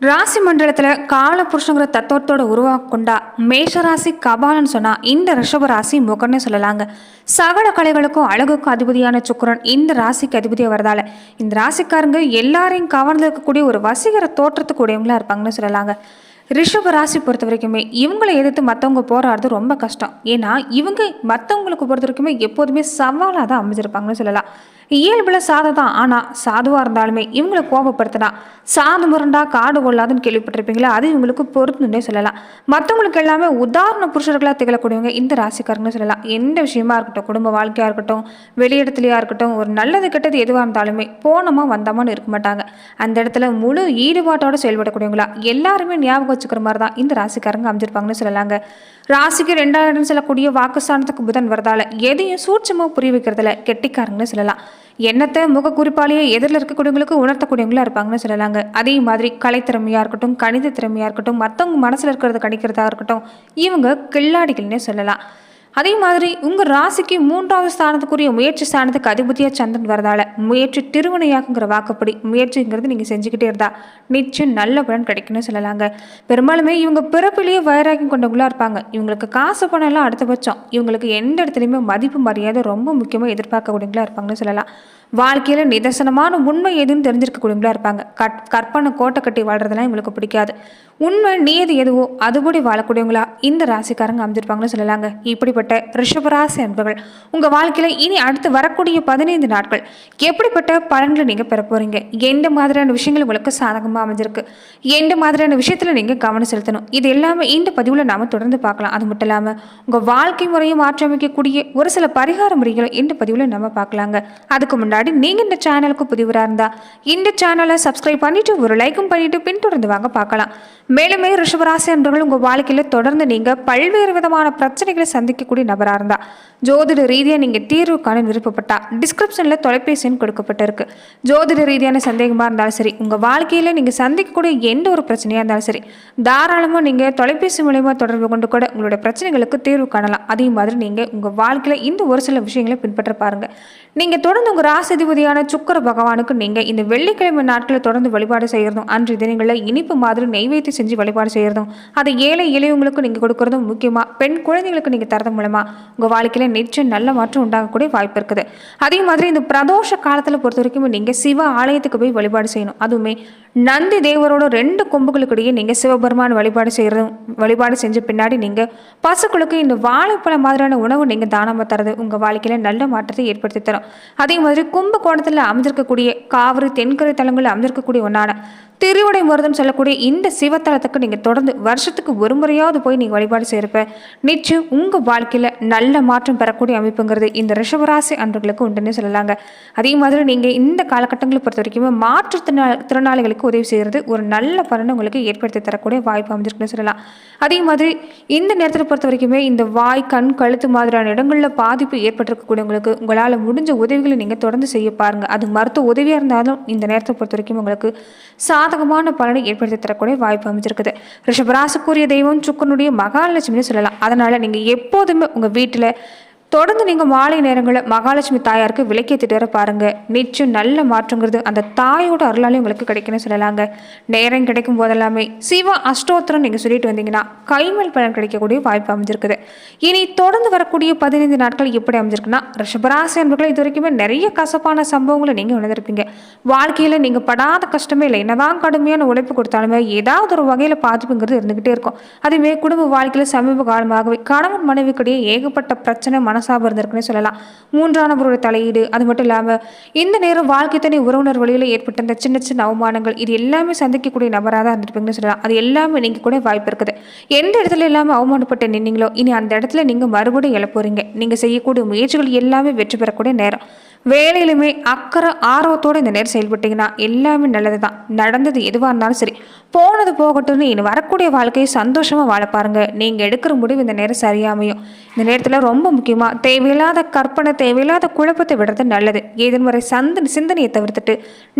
ராசி மண்டலத்தில் காலபுருஷங்கிற தத்துவத்தோட உருவாக்கொண்டா மேஷராசி கபாலன்னு சொன்னால் இந்த ரிஷப ராசி முகன்னு சொல்லலாங்க. சகல கலைகளுக்கும் அழகுக்கும் அதிபதியான சுக்கரன் இந்த ராசிக்கு அதிபதியாக வரதால இந்த ராசிக்காரங்க எல்லாரையும் கவர்ந்து இருக்கக்கூடிய ஒரு வசீகர தோற்றத்துக்குடையவங்களா இருப்பாங்கன்னு சொல்லலாங்க. ரிஷப ராசி பொறுத்த வரைக்குமே இவங்களை எதிர்த்து மற்றவங்க போராடுறது ரொம்ப கஷ்டம். ஏன்னா இவங்க மற்றவங்களுக்கு பொறுத்த வரைக்குமே எப்போதுமே சவாலாக தான் அமைஞ்சிருப்பாங்கன்னு சொல்லலாம். இயல்பில் சாதை தான். ஆனால் சாதுவாக இருந்தாலுமே இவங்களை கோபப்படுத்தினா சாது முரண்டா காடு கொள்ளாதுன்னு கேள்விப்பட்டிருப்பீங்களா? அது இவங்களுக்கு பொருத்துன்னே சொல்லலாம். மற்றவங்களுக்கு எல்லாமே உதாரண புருஷர்களாக திகழக்கூடியவங்க இந்த ராசிக்காரங்கன்னு சொல்லலாம். எந்த விஷயமா இருக்கட்டும் குடும்ப வாழ்க்கையாக இருக்கட்டும் வெளியிடத்துலையாக இருக்கட்டும் ஒரு நல்லது கெட்டது எதுவாக இருந்தாலுமே போனோமா வந்தோமான்னு இருக்க மாட்டாங்க. அந்த இடத்துல முழு ஈடுபாட்டோட செயல்படக்கூடியவங்களா எல்லாருமே ஞாபகம் வச்சுக்கிற மாதிரி தான் இந்த ராசிக்காரங்க அமைஞ்சிருப்பாங்கன்னு சொல்லலாங்க. ராசிக்கு ரெண்டாயிரம் சொல்லக்கூடிய வாக்குஸ்தானத்துக்கு புதன் வரதால எதையும் சூட்சமாக புரிய வைக்கிறதுல கெட்டிக்காரங்கன்னு சொல்லலாம். எண்ணத்தை முகக்குறிப்பாலேயே எதிரில் இருக்கக்கூடியவங்களுக்கு உணர்த்தக்கூடியவங்களா இருப்பாங்கன்னு சொல்லலாங்க. அதே மாதிரி கலைத்திறமையாக இருக்கட்டும் கணித திறமையாக இருக்கட்டும் மற்றவங்க மனசில் இருக்கிறத கணிக்கிறதா இருக்கட்டும் இவங்க கில்லாடிகள்னே சொல்லலாம். அதே மாதிரி உங்கள் ராசிக்கு மூன்றாவது ஸ்தானத்துக்குரிய முயற்சி ஸ்தானத்துக்கு அதிபதியாக சந்திரன் வரதால முயற்சி திருவினையாக்குங்கிற வாக்குப்படி முயற்சிங்கிறது நீங்கள் செஞ்சுக்கிட்டே இருந்தா நிச்சயம் நல்ல பலன் கிடைக்கும்னு சொல்லலாங்க. பெரும்பாலுமே இவங்க பிறப்பிலேயே வைராக்கியம் கொண்டவங்களா இருப்பாங்க. இவங்களுக்கு காசு பணம் எல்லாம் அடுத்தபட்சம். இவங்களுக்கு எந்த இடத்துலையுமே மதிப்பு மரியாதை ரொம்ப முக்கியமாக எதிர்பார்க்கக்கூடியவங்களா இருப்பாங்கன்னு சொல்லலாம். வாழ்க்கையில் நிதர்சனமான உண்மை எதுன்னு தெரிஞ்சிருக்கக்கூடியவங்களா இருப்பாங்க. கட் கற்பனை கோட்டை கட்டி வாழ்றதெல்லாம் இவங்களுக்கு பிடிக்காது. உண்மை நீதி எதுவோ அதுபடி வாழக்கூடியவங்களா இந்த ராசிக்காரங்க அமைஞ்சிருப்பாங்கன்னு சொல்லலாங்க. இப்படிப்பட்ட ரிஷபராசி அன்பர்கள் உங்கள் வாழ்க்கையில் இனி அடுத்து வரக்கூடிய பதினைந்து நாட்கள் எப்படிப்பட்ட பலன்களை நீங்கள் பெற போகிறீங்க எந்த மாதிரியான விஷயங்கள் உங்களுக்கு சாதகமாக அமைஞ்சிருக்கு? எந்த மாதிரியான விஷயத்தில் நீங்கள் கவனம் செலுத்தணும்? இது எல்லாமே இந்த பதிவில் நாம் தொடர்ந்து பார்க்கலாம். அது மட்டும் இல்லாமல் உங்கள் வாழ்க்கை முறையை மாற்றியமைக்கக்கூடிய ஒரு சில பரிகார முறைகளை இந்த பதிவில் நம்ம பார்க்கலாங்க. அதுக்கு முன்னாடி நீங்கள் இந்த சேனலுக்கு புதிவராக இருந்தால் இந்த சேனலை சப்ஸ்கிரைப் பண்ணிட்டு ஒரு லைக்கும் பண்ணிட்டு பின்தொடர்ந்து வாங்க பார்க்கலாம். மேலுமே ரிஷபராசி அன்பர்கள் உங்கள் வாழ்க்கையில் தொடர்ந்து நீங்கள் பல்வேறு விதமான பிரச்சனைகளை சந்திக்கக்கூடிய நபராக இருந்தால் ஜோதிட ரீதியாக நீங்கள் தீர்வு காண விருப்பப்பட்டா டிஸ்கிரிப்ஷனில் தொலைபேசின்னு கொடுக்கப்பட்டிருக்கு. ஜோதிட ரீதியான சந்தேகமாக இருந்தாலும் சரி உங்கள் வாழ்க்கையில் நீங்கள் சந்திக்கக்கூடிய எந்த ஒரு பிரச்சனையாக இருந்தாலும் சரி தாராளமாக நீங்கள் தொலைபேசி மூலயமா தொடர்பு கொண்டு கூட உங்களோட பிரச்சனைகளுக்கு தீர்வு காணலாம். அதே மாதிரி நீங்கள் உங்கள் வாழ்க்கையில் இந்த ஒரு சில விஷயங்களை பின்பற்ற பாருங்கள் நீங்கள் தொடர்ந்து உங்கள் ராசிதிபதியான சுக்கர பகவானுக்கு நீங்கள் இந்த வெள்ளிக்கிழமை நாட்களில் தொடர்ந்து வழிபாடு செய்கிறதும் அன்று தினங்களில் இனிப்பு மாதிரி நெய்வேத்தி செஞ்சு வழிபாடு செய்கிறதும் அதை ஏழை இளையவங்களுக்கு நீங்கள் கொடுக்கறதும் முக்கியமாக பெண் குழந்தைகளுக்கு நீங்கள் தரது மூலமாக உங்கள் வாழ்க்கையில் நிச்சயம் நல்ல மாற்றம் உண்டாகக்கூடிய வாய்ப்பு இருக்குது. அதே மாதிரி இந்த பிரதோஷ காலத்தில் பொறுத்த வரைக்கும் நீங்கள் சிவ ஆலயத்துக்கு போய் வழிபாடு செய்யணும். அதுவுமே நந்தி தேவரோட ரெண்டு கொம்புகளுக்கிடையே நீங்கள் சிவபெருமான் வழிபாடு செய்கிறதும் வழிபாடு செஞ்ச பின்னாடி நீங்கள் பசுக்களுக்கு இந்த வாழைப்பழம் மாதிரியான உணவு நீங்கள் தானமாக தரது. உங்கள் வாழ்க்கையில் நல்ல மாற்றத்தை ஏற்படுத்தி தரும். அதே மாதிரி கும்பகோணத்தில் அமைஞ்சிருக்கக்கூடிய காவிரி தென்கரை தலங்களில் அமைஞ்சிருக்கக்கூடிய ஒன்றான திருவடை முருதன் சொல்லக்கூடிய இந்த சிவத்தலத்துக்கு நீங்கள் தொடர்ந்து வருஷத்துக்கு ஒரு முறையாவது போய் நீங்கள் வழிபாடு செய்கிறப்ப நிச்சயம் உங்கள் வாழ்க்கையில் நல்ல மாற்றம் பெறக்கூடிய அமைப்புங்கிறது இந்த ரிஷபராசி அன்பர்களுக்கு உண்டுன்னு சொல்லலாங்க. அதே மாதிரி நீங்கள் இந்த காலகட்டங்களை பொறுத்த வரைக்கும் மாற்றுத்திறனா திறனாளிகளுக்கு உதவி செய்கிறது ஒரு நல்ல பலனை உங்களுக்கு ஏற்படுத்தி தரக்கூடிய வாய்ப்பு அமைஞ்சிருக்குன்னு சொல்லலாம். அதே மாதிரி இந்த நேரத்தில் பொறுத்த வரைக்குமே இந்த வாய் கண் கழுத்து மாதிரியான இடங்களில் பாதிப்பு ஏற்பட்டிருக்கக்கூடியவங்களுக்கு உங்களால் முடிஞ்ச உதவிகளை நீங்கள் தொடர்ந்து செய்ய பாருங்கள் அது மருத்துவ உதவியாக இருந்தாலும் இந்த நேரத்தை பொறுத்த வரைக்கும் உங்களுக்கு சாதகமான பலனை ஏற்படுத்தி தரக்கூடிய வாய்ப்பு அமைஞ்சிருக்குது. ரிஷபராசுக்குரிய தெய்வம் சுக்கனுடைய மகாலட்சுமின்னு சொல்லலாம். அதனால் நீங்கள் எப்போதுமே உங்கள் வீட்டில் தொடர்ந்து நீங்கள் மாலை நேரங்களில் மகாலட்சுமி தாயாருக்கு விளக்கேற்றிட்டு வர பாருங்க. நிச்சயம் நல்ல மாற்றங்கிறது அந்த தாயோட அருளாலே உங்களுக்கு கிடைக்குன்னு சொல்லலாங்க. நேரம் கிடைக்கும் போதெல்லாமே சிவ அஷ்டோத்திரம் நீங்கள் சொல்லிட்டு வந்தீங்கன்னா கைமல் பலன் கிடைக்கக்கூடிய வாய்ப்பு அமைஞ்சிருக்குது. இனி தொடர்ந்து வரக்கூடிய பதினைந்து நாட்கள் எப்படி அமைஞ்சிருக்குன்னா ரிஷபராசி என்பர்கள் இது வரைக்குமே நிறைய கசப்பான சம்பவங்களை நீங்கள் உணர்ந்திருப்பீங்க. வாழ்க்கையில் நீங்கள் படாத கஷ்டமே இல்லை. என்னதான் கடுமையான உழைப்பு கொடுத்தாலுமே ஏதாவது ஒரு வகையில் பாதிப்புங்கிறது இருந்துகிட்டே இருக்கும். அதுவே குடும்ப வாழ்க்கையில் சமீப காலமாகவே கணவன் மனைவிக்கிடையே ஏகப்பட்ட பிரச்சனை மனசாபம் இருந்திருக்குன்னு சொல்லலாம். மூன்றானவரோட தலையீடு அது மட்டும் இல்லாமல் இந்த நேரம் வாழ்க்கை தனி உறவினர் வழியில் ஏற்பட்ட இந்த சின்ன சின்ன அவமானங்கள் இது எல்லாமே சந்திக்கக்கூடிய நபராக தான் இருந்திருப்பீங்கன்னு சொல்லலாம். அது எல்லாமே நீங்கள் கூட வாய்ப்பு இருக்குது. எந்த இடத்துல இல்லாமல் அவமானப்பட்டு நின்னீங்களோ இனி அந்த இடத்துல நீங்கள் மறுபடியும் எழ நீங்கள் செய்யக்கூடிய முயற்சிகள் எல்லாமே வெற்றி பெறக்கூடிய நேரம். வேலையிலுமே அக்கறை ஆர்வத்தோடு இந்த நேரம் செயல்பட்டீங்கன்னா எல்லாமே நல்லது தான் நடந்தது எதுவாக இருந்தாலும் சரி. போனது போகட்டும்னு இனி வரக்கூடிய வாழ்க்கையை சந்தோஷமாக வாழ பாருங்க. நீங்கள் எடுக்கிற முடிவு இந்த நேரம் சரியாமையும் இந்த நேரத்தில் ரொம்ப முக்கியமாக தேவையில்லாத கற்பனை தேவையில்லாத குழப்பத்தை விடுறது நல்லது. எதிர்மறை சந்த சிந்தனையை தவிர்த்துட்டு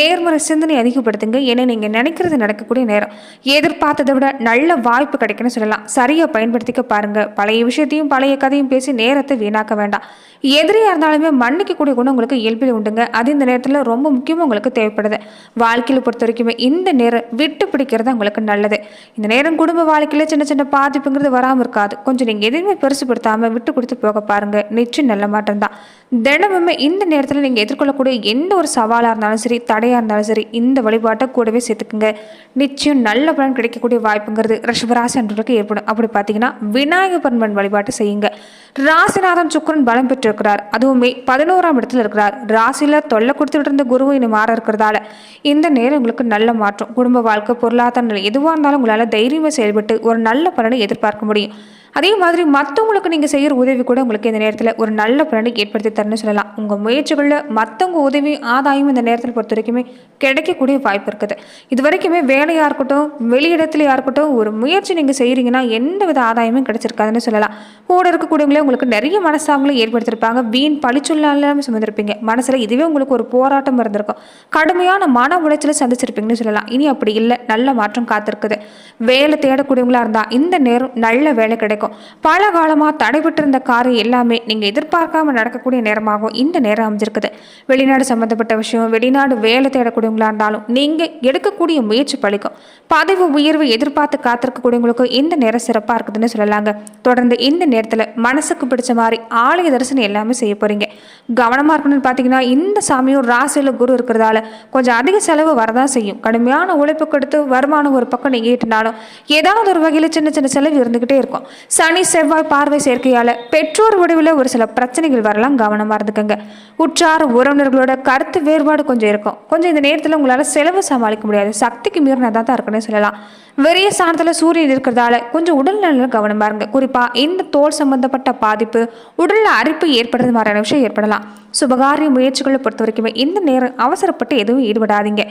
நேர்மறை சிந்தனை அதிகப்படுத்துங்க. ஏன்னா நீங்கள் நினைக்கிறது நடக்கக்கூடிய நேரம். எதிர்பார்த்ததை விட நல்ல வாய்ப்பு கிடைக்குன்னு சொல்லலாம். சரியாக பயன்படுத்திக்க பாருங்கள் பழைய விஷயத்தையும் பழைய கதையும் பேசி நேரத்தை வீணாக்க வேண்டாம். எதிரியாக இருந்தாலுமே மன்னிக்கக்கூடிய குணம் உங்களுக்கு இயல்பில் உண்டுங்க. அது இந்த நேரத்தில் ரொம்ப முக்கியமாக உங்களுக்கு தேவைப்படுது. வாழ்க்கையில் பொறுத்த வரைக்குமே இந்த நேரம் விட்டு பிடிக்கிறது உங்களுக்கு நல்லது. இந்த நேரம் குடும்ப வாழ்க்கையில் சின்ன சின்ன பாதிப்புங்கிறது வராமல் இருக்காது. கொஞ்சம் நீங்கள் எதுவுமே பெருசுப்படுத்தாமல் விட்டு கொடுத்து போக பாருங்கள் நிச்சயம் நல்ல மாற்றம் தான். தினமுமே இந்த நேரத்தில் நீங்கள் எதிர்கொள்ளக்கூடிய எந்த ஒரு சவாலாக இருந்தாலும் சரி தடையாக இருந்தாலும் சரி இந்த வழிபாட்டை கூடவே சேர்த்துக்குங்க. நிச்சயம் நல்ல பலன் கிடைக்கக்கூடிய வாய்ப்புங்கிறது ரிஷபராசி அன்றவர்களுக்கு ஏற்படும். அப்படி பார்த்தீங்கன்னா விநாயகர் பெருமன் வழிபாட்டை செய்யுங்க. ராசிநாதன் சுக்கரன் பலம் பெற்றிருக்கிறார். அதுவுமே பதினோராம் இடத்துல இருக்கிறார். ராசியில் தொல்லை கொடுத்துட்டு இருந்த குரு இனி மாற இருக்கிறதால இந்த நேரம் உங்களுக்கு நல்ல மாற்றம். குடும்ப வாழ்க்கை பொருளாதார நிலை எதுவாக இருந்தாலும் உங்களால் தைரியமாக செயல்பட்டு ஒரு நல்ல பலனை எதிர்பார்க்க முடியும். அதே மாதிரி மற்றவங்களுக்கு நீங்கள் செய்கிற உதவி கூட உங்களுக்கு இந்த நேரத்தில் ஒரு நல்ல பலனை ஏற்படுத்தி தரணும்னு சொல்லலாம். உங்கள் முயற்சிகளில் மற்றவங்க உதவி ஆதாயம் இந்த நேரத்தில் பொறுத்த வரைக்குமே கிடைக்கக்கூடிய வாய்ப்பு இருக்குது. இது வரைக்குமே வேலையாக இருக்கட்டும் வெளியிடத்துலையாக இருக்கட்டும் ஒரு முயற்சி நீங்கள் செய்கிறீங்கன்னா எந்த வித ஆதாயமும் கிடைச்சிருக்காதுன்னு சொல்லலாம். கூட இருக்கக்கூடியவங்களே உங்களுக்கு நிறைய மனசாங்களும் ஏற்படுத்தியிருப்பாங்க வீண் பழிச்சொல்லாலும் சுமந்திருப்பீங்க. மனசில் இதுவே உங்களுக்கு ஒரு போராட்டம் இருந்திருக்கும். கடுமையான மன உளைச்சலை சந்திச்சிருப்பீங்கன்னு சொல்லலாம். இனி அப்படி இல்லை. நல்ல மாற்றம் காத்திருக்குது. வேலை தேடக்கூடியவங்களா இருந்தால் இந்த நேரம் நல்ல வேலை கிடைக்கும். பல காலமாக தடைபட்டிருந்த காரியம் எல்லாமே நீங்கள் எதிர்பார்க்காம நடக்கக்கூடிய நேரமாகவும் இந்த நேரம் அமைஞ்சிருக்குது. வெளிநாடு சம்மந்தப்பட்ட விஷயம் வெளிநாடு வேலை தேடக்கூடியவங்களா இருந்தாலும் நீங்கள் எடுக்கக்கூடிய முயற்சி பழிக்கும். பதவி உயர்வு எதிர்பார்த்து காத்திருக்கக்கூடியவங்களுக்கும் இந்த நேரம் சிறப்பாக இருக்குதுன்னு சொல்லலாங்க. தொடர்ந்து இந்த நேரத்தில் மனசுக்கு பிடிச்ச மாதிரி ஆலய தரிசனம் எல்லாமே செய்ய போகிறீங்க கவனமாக இருக்கணும்னு பார்த்தீங்கன்னா இந்த சாமியும் ராசியில் குரு இருக்கிறதால கொஞ்சம் அதிக செலவு வரதான் செய்யும். கடுமையான உழைப்பு கொடுத்து வருமானம் ஒரு பக்கம் நீங்கள் ஈட்டினாலும் ஏதாவது ஒரு வகையில் சின்ன சின்ன செலவு இருந்துக்கிட்டே இருக்கும். சனி செவ்வாய் பார்வை சேர்க்கையால் பெற்றோர் வடிவில் ஒரு சில பிரச்சனைகள் வரலாம். கவனமாக இருந்துக்கோங்க. உற்றார் உறவினர்களோட கருத்து வேறுபாடு கொஞ்சம் இருக்கும். கொஞ்சம் இந்த நேரத்தில் உங்களால் செலவு சமாளிக்க முடியாது. சக்திக்கு மீறினதாக தான் இருக்குன்னு சொல்லலாம். வெறிய சாணத்தில் சூரியன் இருக்கிறதால கொஞ்சம் உடல்நல கவனம் பாருங்க. குறிப்பாக இந்த தோல் சம்பந்தப்பட்ட பாதிப்பு உடலில் அரிப்பு ஏற்படுறது மாதிரியான விஷயம் ஏற்படலாம். சுபகாரிய முயற்சிகளை பொறுத்த வரைக்குமே இந்த நேரம் அவசரப்பட்டு எதுவும் ஈடுபடாதீங்க.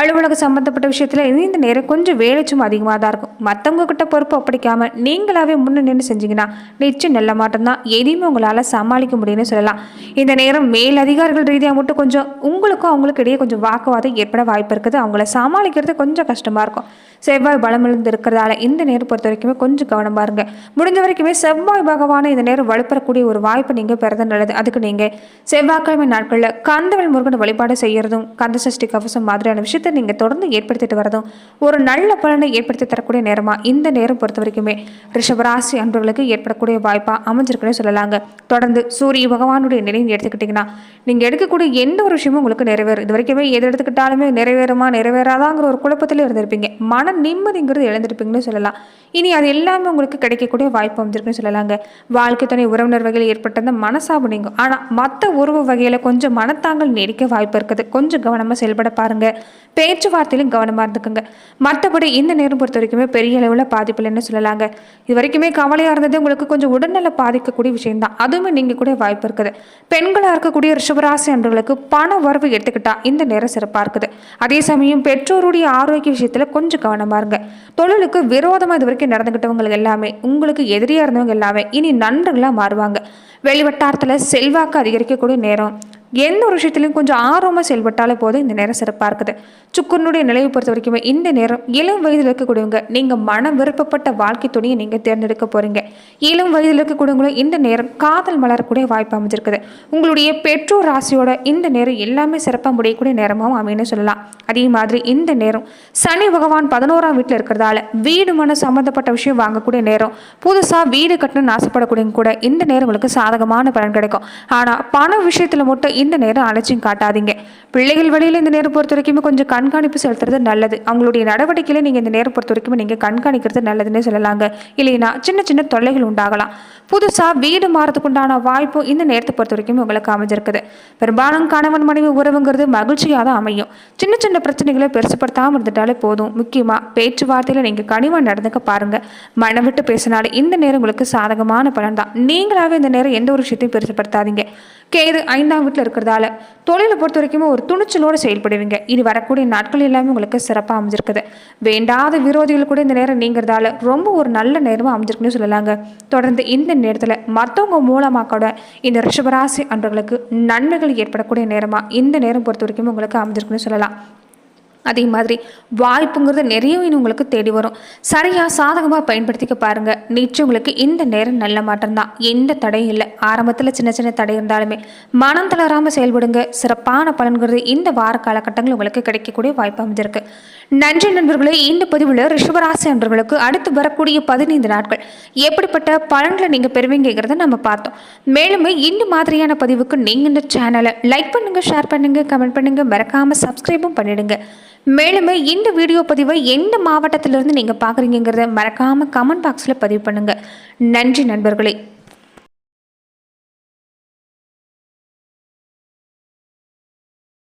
அலுவலக சம்மந்தப்பட்ட விஷயத்தில் இந்த நேரம் கொஞ்சம் வேலை சும்மா அதிகமாக தான் இருக்கும். மற்றவங்க கிட்ட பொறுப்பு ஒப்படைக்காமல் நீங்களாவே முன்னே நின்று செஞ்சீங்கன்னா நிச்சயம் நல்ல மாட்டம் தான். எதையுமே உங்களால் சமாளிக்க முடியும்னு சொல்லலாம். இந்த நேரம் மேல் அதிகாரிகள் ரீதியாக மட்டும் கொஞ்சம் உங்களுக்கும் அவங்களுக்கு இடையே கொஞ்சம் வாக்குவாதம் ஏற்பட வாய்ப்பு இருக்குது. அவங்கள சமாளிக்கிறது கொஞ்சம் கஷ்டமாக இருக்கும். செவ்வாய் பலமிழந்து இருக்கிறதால இந்த நேரம் பொறுத்த வரைக்குமே கொஞ்சம் கவனம் இருங்க. முடிஞ்ச வரைக்குமே செவ்வாய் பகவானை இந்த நேரம் வலுப்பெறக்கூடிய ஒரு வாய்ப்பை நீங்கள் பெறது நல்லது. அதுக்கு நீங்கள் செவ்வாய்க்கிழமை நாட்களில் கந்தவன் முருகன் வழிபாடு செய்யறதும் கந்த சஷ்டி கவசம் மாதிரியான விஷயத்தை நீங்கள் தொடர்ந்து ஏற்படுத்திட்டு வரதும் ஒரு நல்ல பலனை ஏற்படுத்தி தரக்கூடிய நேரமாக இந்த நேரம் பொறுத்த வரைக்குமே ரிஷபராசி அன்பர்களுக்கு ஏற்படக்கூடிய வாய்ப்பாக அமைஞ்சிருக்குன்னு சொல்லலாங்க. தொடர்ந்து சூரிய பகவானுடைய நிலையை எடுத்துக்கிட்டிங்கன்னா நீங்கள் எடுக்கக்கூடிய எந்த ஒரு விஷயமும் உங்களுக்கு நிறைவேறும். இது வரைக்குமே எது எடுத்துக்கிட்டாலுமே நிறைவேறுமா நிறைவேறாதாங்கிற ஒரு குழப்பத்தில் இருந்திருப்பீங்க. மன நிம்மதிங்கிறது இழந்திருப்பீங்கன்னு சொல்லலாம். இனி அது எல்லாமே உங்களுக்கு கிடைக்கக்கூடிய வாய்ப்பு அமைஞ்சிருக்குன்னு சொல்லலாங்க. வாழ்க்கை துணை உறவினர் வகையில் ஏற்பட்ட அந்த மனசாபு நீங்கும். ஆனால் மற்ற உறவு வகையில் கொஞ்சம் மனத்தாங்கல் நீடிக்க வாய்ப்பு இருக்குது. கொஞ்சம் கவனமாக செயல்பட பாருங்கள் பேச்சுவார்த்தையிலும் கவனமாக இருந்துக்குங்க. மற்றபடி இந்த நேரம் பொறுத்த வரைக்குமே பெரிய அளவில் பாதிப்பு இல்லைன்னு சொல்லலாங்க. இது வரைக்குமே கவலையாக இருந்தது உங்களுக்கு கொஞ்சம் உடல்நல பாதிக்கக்கூடிய விஷயம்தான். அதுவுமே நீங்கள் கூட வாய்ப்பு இருக்குது. பெண்களாக இருக்கக்கூடிய ரிஷபராசி அன்றர்களுக்கு பண வரவு எடுத்துக்கிட்டா இந்த நேரம் சிறப்பாக இருக்குது. அதே சமயம் பெற்றோருடைய ஆரோக்கிய விஷயத்தில் கொஞ்சம் கவனமாக இருங்க. தொழிலுக்கு விரோதமாக இது வரைக்கும் நடந்துக்கிட்டவங்க எல்லாமே உங்களுக்கு எதிரியாக இருந்தவங்க எல்லாமே இனி நண்பர்களாக மாறுவாங்க. வெளிவட்டாரத்தில் செல்வாக்கு அதிகரிக்கக்கூடிய நேரம் எந்த ஒரு விஷயத்துலையும் கொஞ்சம் ஆர்வமாக செயல்பட்டாலே போதும். இந்த நேரம் சிறப்பாக இருக்குது. சுக்கரனுடைய நிலையை பொறுத்த வரைக்குமே இந்த நேரம் இளம் வயதில் இருக்கக்கூடியவங்க நீங்கள் மன விருப்பப்பட்ட வாழ்க்கை துணையை நீங்கள் தேர்ந்தெடுக்க போகிறீங்க இளம் வயதில் இருக்கக்கூடியவங்களும் இந்த நேரம் காதல் மலரக்கூடிய வாய்ப்பு அமைஞ்சிருக்குது. உங்களுடைய பெற்றோர் ராசியோட இந்த நேரம் எல்லாமே சிறப்பாக முடியக்கூடிய நேரமாகவும் அமையன்னு சொல்லலாம். அதே மாதிரி இந்த நேரம் சனி பகவான் பதினோராம் வீட்டில் இருக்கிறதால வீடு மன சம்மந்தப்பட்ட விஷயம் வாங்கக்கூடிய நேரம் புதுசாக வீடு கட்டணும்னு ஆசைப்படக்கூடியவங்க கூட இந்த நேரம் உங்களுக்கு சாதகமான பலன் கிடைக்கும். ஆனால் பண விஷயத்தில் மட்டும் இந்த நேரம் அலட்சியம் காட்டாதீங்க. பிள்ளைகள் வழியில் இந்த நேரம் பொறுத்த வரைக்குமே கொஞ்சம் கண்காணிப்பு செலுத்துறது நல்லது. அவங்களுடைய நடவடிக்கையில நீங்கள் இந்த நேரம் பொறுத்த வரைக்கும் நீங்கள் கண்காணிக்கிறது நல்லதுன்னு சொல்லலாங்க. இல்லைன்னா சின்ன சின்ன தொல்லைகள் உண்டாகலாம். புதுசாக வீடு மாறதுக்குண்டான உண்டான வாய்ப்பு இந்த நேரத்தை பொறுத்த வரைக்கும் உங்களுக்கு அமைஞ்சிருக்குது. பெரும்பாலும் கணவன் மனைவி உறவுங்கிறது மகிழ்ச்சியாக தான் அமையும். சின்ன சின்ன பிரச்சனைகளை பெருசுப்படுத்தாமல் இருந்துட்டாலே போதும். முக்கியமாக பேச்சுவார்த்தையில் நீங்கள் கனிவாக நடந்துக்க பாருங்கள் மனம் விட்டு பேசினாலே இந்த நேரம் உங்களுக்கு சாதகமான பலன் தான் நீங்களாகவே இந்த நேரம் எந்த ஒரு விஷயத்தையும் பெருசுப்படுத்தாதீங்க கேது ஐந்தாம் வீட்டில் இருக்கிறதால. தொழிலை பொறுத்த வரைக்கும் ஒரு துணிச்சலோடு செயல்படுவீங்க. இனி வரக்கூடிய நாட்கள் எல்லாமே உங்களுக்கு சிறப்பாக அமைஞ்சிருக்குது. வேண்டாத விரோதிகள் கூட இந்த நேரம் நீங்கிறதால ரொம்ப ஒரு நல்ல நேரமாக அமைஞ்சிருக்குன்னு சொல்லலாங்க. தொடர்ந்து இந்த நேரத்தில் மற்றவங்க மூலமாக கூட இந்த ரிஷபராசி அன்பர்களுக்கு நன்மைகள் ஏற்படக்கூடிய நேரமாக இந்த நேரம் பொறுத்த வரைக்கும் உங்களுக்கு அமைஞ்சிருக்குன்னு சொல்லலாம். அதே மாதிரி வாய்ப்புங்கிறது நிறையவே உங்களுக்கு தேடி வரும். சரியாக சாதகமாக பயன்படுத்திக்க பாருங்கள் நிச்சயம் உங்களுக்கு இந்த நேரம் நல்ல மாற்றம் தான். எந்த தடையும் இல்லை. ஆரம்பத்தில் சின்ன சின்ன தடை இருந்தாலுமே மனம் தளராமல் செயல்படுங்க. சிறப்பான பலன்கிறது இந்த வார காலகட்டங்கள் உங்களுக்கு கிடைக்கக்கூடிய வாய்ப்பு அமைஞ்சிருக்கு. நன்றி நண்பர்களே இந்த பதிவில் ரிஷபராசி நண்பர்களுக்கு அடுத்து வரக்கூடிய பதினைந்து நாட்கள் எப்படிப்பட்ட பலன்களை நீங்கள் பெறுவீங்கிறத நம்ம பார்த்தோம். மேலும் இந்த மாதிரியான பதிவுக்கு நீங்கள் இந்த சேனலை லைக் பண்ணுங்கள் ஷேர் பண்ணுங்கள் கமெண்ட் பண்ணுங்கள் மறக்காமல் சப்ஸ்கிரைபும் பண்ணிடுங்க. மேலும் இந்த வீடியோ பதிவை எந்த மாவட்டத்திலிருந்து நீங்கள் பார்க்குறீங்கிறத மறக்காமல் கமெண்ட் பாக்ஸில் பதிவு பண்ணுங்கள் நன்றி நண்பர்களே.